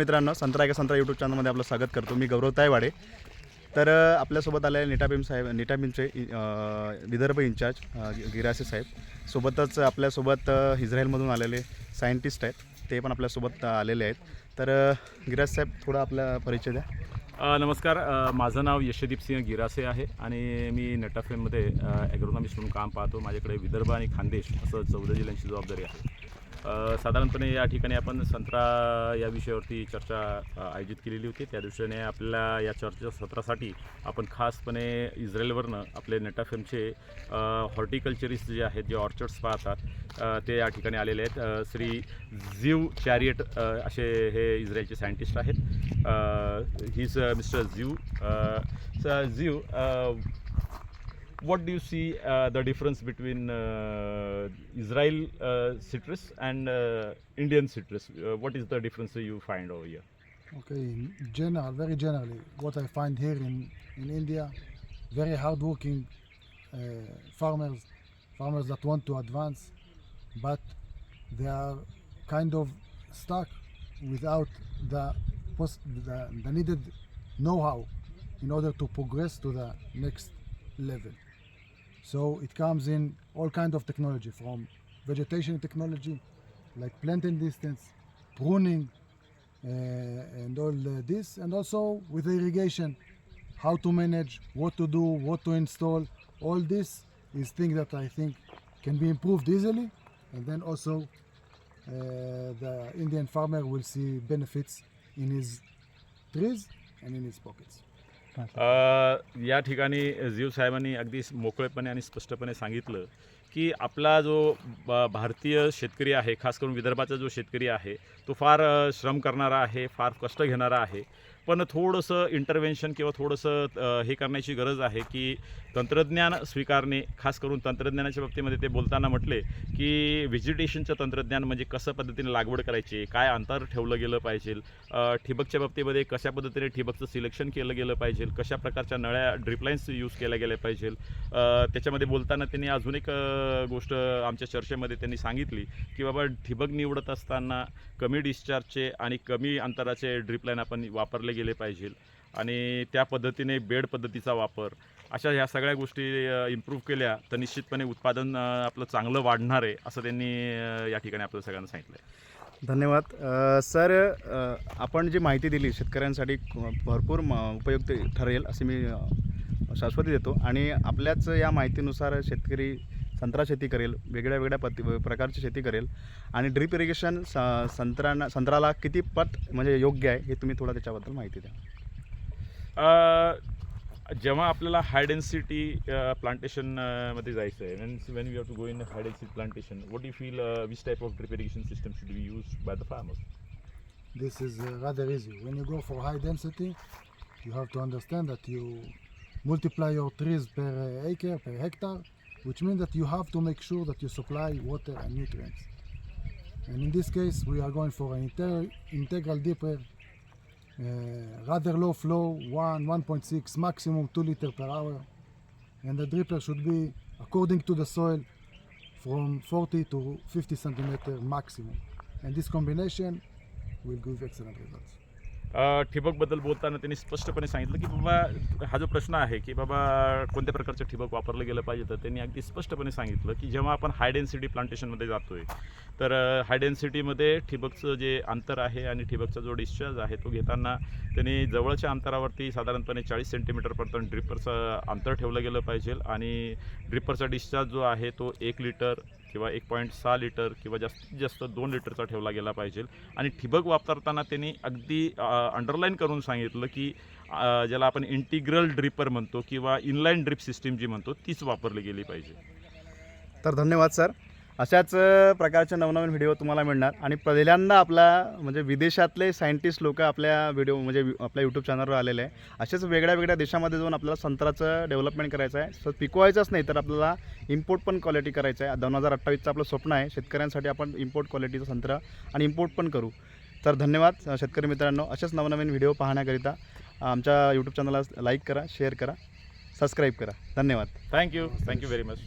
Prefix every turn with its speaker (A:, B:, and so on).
A: मित्रांनो संत्रा एका संत्रा यूट्यूब चॅनलमध्ये आपलं स्वागत करतो. मी गौरव तायवाडे तर आपल्यासोबत आले निटाबीम साहेब निटाबीमचे विदर्भ इन्चार्ज गिरासे साहेब. सोबतच आपल्यासोबत इस्रायलमधून आलेले सायंटिस्ट आहेत. ते पण आपल्यासोबत आलेले आहेत. तर गिरास साहेब थोडा आपला परिचय द्या.
B: नमस्कार. माझं नाव यशदीप सिंह गिरासे आहे आणि मी नटाफेममध्ये ॲग्रोनॉमिस्ट म्हणून काम पाहतो. माझ्याकडे विदर्भ आणि खानदेश असं चौदा जिल्ह्यांची जबाबदारी आहे. साधारणपणे या ठिकाणी आपण संत्रा या विषयावरती चर्चा आयोजित केलेली होती. त्या दृष्टीने आपल्या या चर्चा सत्रासाठी आपण खासपणे इस्रायलवरनं आपले नेटाफेमचे हॉर्टिकल्चरिस्ट जे आहेत जे ऑर्चर्ड्स पाहतात ते या ठिकाणी आलेले आहेत. श्री झीव चॅरियट असे हे इस्रायलचे सायंटिस्ट आहेत. He's mister Zeev Zeev what do you see uh, the difference between uh, Israel uh, citrus and uh, Indian citrus? Uh, what is the difference you find over here?
C: Okay, general, very generally, what I find here in, in India, very hardworking uh, farmers, farmers that want to advance, but they are kind of stuck without the, pos- the, the needed know-how in order to progress to the next level. So it comes in all kind of technology, from vegetation technology, like planting distance, pruning, uh, and all uh, this, and also with irrigation, how to manage, what to do, what to install. All this is things that I think can be improved easily, and then also uh, the Indian farmer will see benefits in his trees and in his pockets.
B: या ठिकाणी जीव साहेबांनी अगदी मोकळेपणे आणि स्पष्टपणे सांगितलं की आपला जो भारतीय शेतकरी आहे खास करून विदर्भाचा जो शेतकरी आहे तो फार श्रम करणारा आहे फार कष्ट घेणारा आहे. पण थोडंसं इंटरव्हेन्शन किंवा थोडंसं हे करण्याची गरज आहे की तंत्रज्ञान स्वीकारणे खास करून तंत्रज्ञानाच्या बाबतीमध्ये ते बोलताना म्हटले की व्हेजिटेशनचं तंत्रज्ञान म्हणजे कसं पद्धतीने लागवड करायची काय अंतर ठेवलं गेलं पाहिजे ठिबकच्या बाबतीमध्ये कशा पद्धतीने ठिबकचं सिलेक्शन केलं गेलं पाहिजे कशा प्रकारच्या नळ्या ड्रिपलाईन्स यूज केल्या गेल्या पाहिजे त्याच्यामध्ये बोलताना त्यांनी अजून एक गोष्ट आमच्या चर्चेमध्ये त्यांनी सांगितली की बाबा ठिबक निवडत असताना कमी डिस्चार्जचे आणि कमी अंतराचे ड्रिपलाईन आपण वापरले गेले पाहिजे. आणि त्या पद्धतीने बेड पद्धतीचा वापर अशा ह्या सगळ्या गोष्टी इम्प्रूव्ह केल्या तर निश्चितपणे उत्पादन आपलं चांगलं वाढणार आहे असं त्यांनी या ठिकाणी आपल्या सगळ्यांना सांगितलं आहे
A: धन्यवाद सर आपण जी माहिती दिली शेतकऱ्यांसाठी भरपूर म- उपयुक्त ठरेल असे मी शाश्वती देतो. आणि आपल्याच या माहितीनुसार शेतकरी संत्रा शेती करेल वेगळ्या वेगळ्या पद्धती प्रकारची शेती करेल. आणि ड्रीप इरिगेशन स संत्र्यांना संत्राला किती पट म्हणजे योग्य आहे हे तुम्ही थोडं त्याच्याबद्दल माहिती द्या.
B: अ, जेव्हा आपल्याला हाय डेन्सिटी प्लांटेशनमध्ये जायचं आहे when when you have to go in high density plantation what you feel which type of drip irrigation system should be use by the farmers
C: This is uh, rather easy. When you go for high density, you have to understand that you multiply your trees per uh, acre, per hectare, which means that you have to make sure that you supply water and nutrients. And in this case, we are going for an integral dipper, uh, rather low flow, 1, 1.6, maximum 2 liter per hour. And the dripper should be, according to the soil, from 40 to 50 centimeter maximum. And this combination will give excellent results.
B: ठिबकबद्दल बोलताना त्यांनी स्पष्टपणे सांगितलं की बाबा हा जो प्रश्न आहे की बाबा कोणत्या प्रकारचं ठिबक वापरलं गेलं पाहिजे तर त्यांनी अगदी स्पष्टपणे सांगितलं की जेव्हा आपण हाय डेन्सिटी प्लांटेशनमध्ये जातोय तर हाय डेन्सिटीमध्ये ठिबकचं जे अंतर आहे आणि ठिबकचा जो डिस्चार्ज आहे तो घेताना त्यांनी जवळच्या अंतरावरती साधारणपणे चाळीस सेंटीमीटरपर्यंत ड्रिपरचं अंतर ठेवलं गेलं पाहिजे आणि ड्रिपरचा डिस्चार्ज जो आहे तो एक लिटर किंवा एक पॉईंट सहा लिटर किंवा जास्तीत जास्त दोन लिटरचा ठेवला गेला पाहिजे. आणि ठिबक वापरताना त्यांनी अगदी अंडरलाईन करून सांगितलं की ज्याला आपण इंटिग्रल ड्रिपर म्हणतो किंवा इनलाईन ड्रिप सिस्टीम जी म्हणतो तीच वापरली गेली पाहिजे.
A: तर धन्यवाद सर. अशाच प्रकारचे नवनवीन व्हिडिओ तुम्हाला मिळणार. आणि पहिल्यांदा आपला म्हणजे विदेशातले सायंटिस्ट लोक आपल्या व्हिडिओ म्हणजे आपल्या यूट्यूब चॅनलवर आलेले आहे. असेच वेगळ्या वेगळ्या देशामध्ये जाऊन आपल्याला संत्राचं डेव्हलपमेंट करायचं आहे. सर पिकवायचंच नाही तर आपल्याला इम्पोर्ट पण क्वालिटी करायचं आहे. दोन हजार अठ्ठावीसचं आपलं स्वप्न आहे. शेतकऱ्यांसाठी आपण इम्पोर्ट क्वालिटीचं संत्रा आणि इम्पोर्ट पण करू. तर धन्यवाद शेतकरी मित्रांनो. असेच नवनवीन व्हिडिओ पाहण्याकरिता आमच्या यूट्यूब चॅनलला लाईक करा शेअर करा सबस्क्राईब करा. धन्यवाद.
B: Thank you thank you very much